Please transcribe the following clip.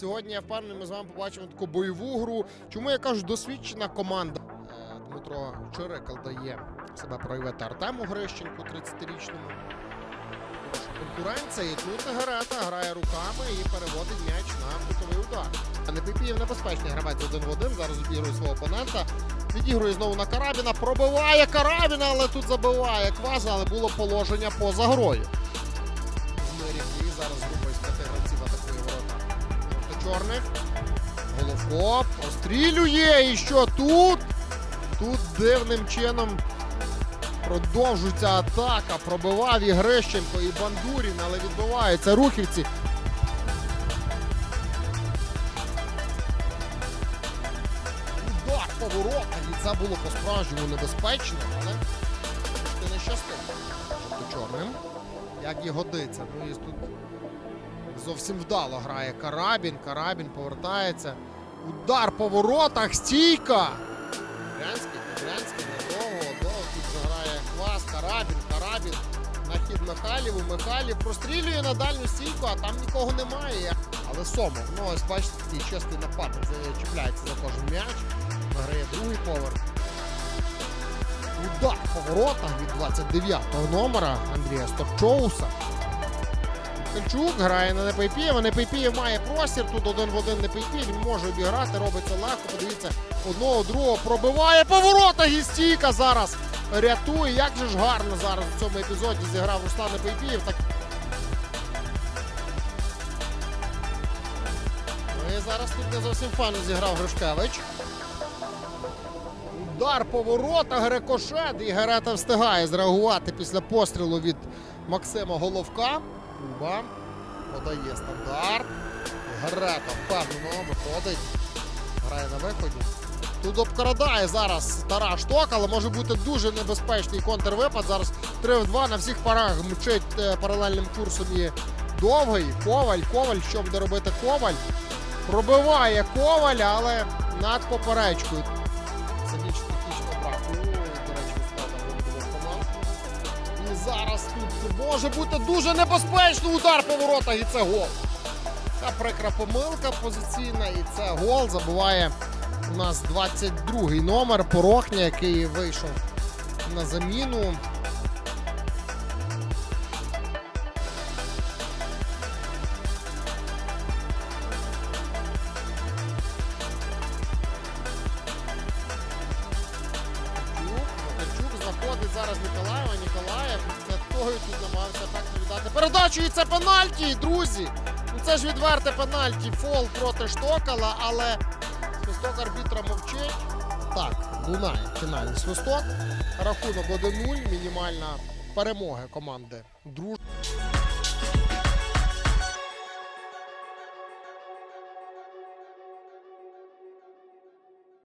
Сьогодні я впевнений, ми з вами побачимо таку бойову гру. Чому я кажу досвідчена команда? Е, Дмитро Чирикал дає себе проявити Артему Грищенку, 30-річному. Конкуренція. І тут Герета грає руками і переводить м'яч на кутовий удар. А Непипієв небезпечний гравець один в один. Зараз обігрує свого опонента. Відігрує знову на Карабіна. Пробиває Карабіна, але тут забиває Кваза, але було положення поза грою. Змирів і зараз група із п'яти гравців атакує ворота. Жовто-чорних. Головко пострілює. І що тут? Тут дивним чином продовжується атака. Пробивав і Грищенко, і Бандурін, але відбиваються рухівці. Удар поворота. І це було по-справжньому небезпечно, але не щастив. Жовто-чорним. Як і годиться. Ну і тут зовсім вдало грає Карабін. Карабін повертається. Удар по воротах. Стійка. Брянський, Брянський, недовго, довго тут заграє Квас, Карабін, Карабін. На хід Михайліву. Михайлів прострілює на дальню стійку, а там нікого немає. Але Сомов, ну ось бачите, такий чистий нападник за- чіпляється за кожен м'яч. Награє другий поверх. Удар по воротах від 29-го номера Андрія Стопчоуса. Кальчук грає на Непейпієва. Непейпієв має простір. Тут один в один Непейпієв. Він може обіграти, робить це легко. Подивіться, одного, другого пробиває по воротах і стійка зараз рятує. Як же ж гарно зараз у цьому епізоді зіграв Руслан Непейпієв. Так... Ну і зараз тут не зовсім файно зіграв Гришкевич. Удар по воротах, рикошет, і Герета встигає зреагувати після пострілу від Максима Головка. Куба подає стандарт. Герета впевнено виходить. Грає на виході. Тут обкрадає зараз Тараш Ток, але може бути дуже небезпечний контрвипад. Зараз 3 в 2 на всіх парах мчить е, паралельним курсом і довгий. Коваль, Коваль, що буде робити Коваль? Пробиває Коваль, але над поперечкою. Це зараз тут може бути дуже небезпечно удар по воротах, і це гол. Та прикра помилка позиційна, і це гол. Забуває у нас 22-й номер Порохня, який вийшов на заміну. Зараз Ніколаєва. Ніколаєв після тут намагався так віддати передачу. І це пенальті, друзі. Ну це ж відверте пенальті. Фол проти Штокала, але свисток арбітра мовчить. Так, лунає фінальний свисток. Рахунок 1-0. Мінімальна перемога команди. Друж...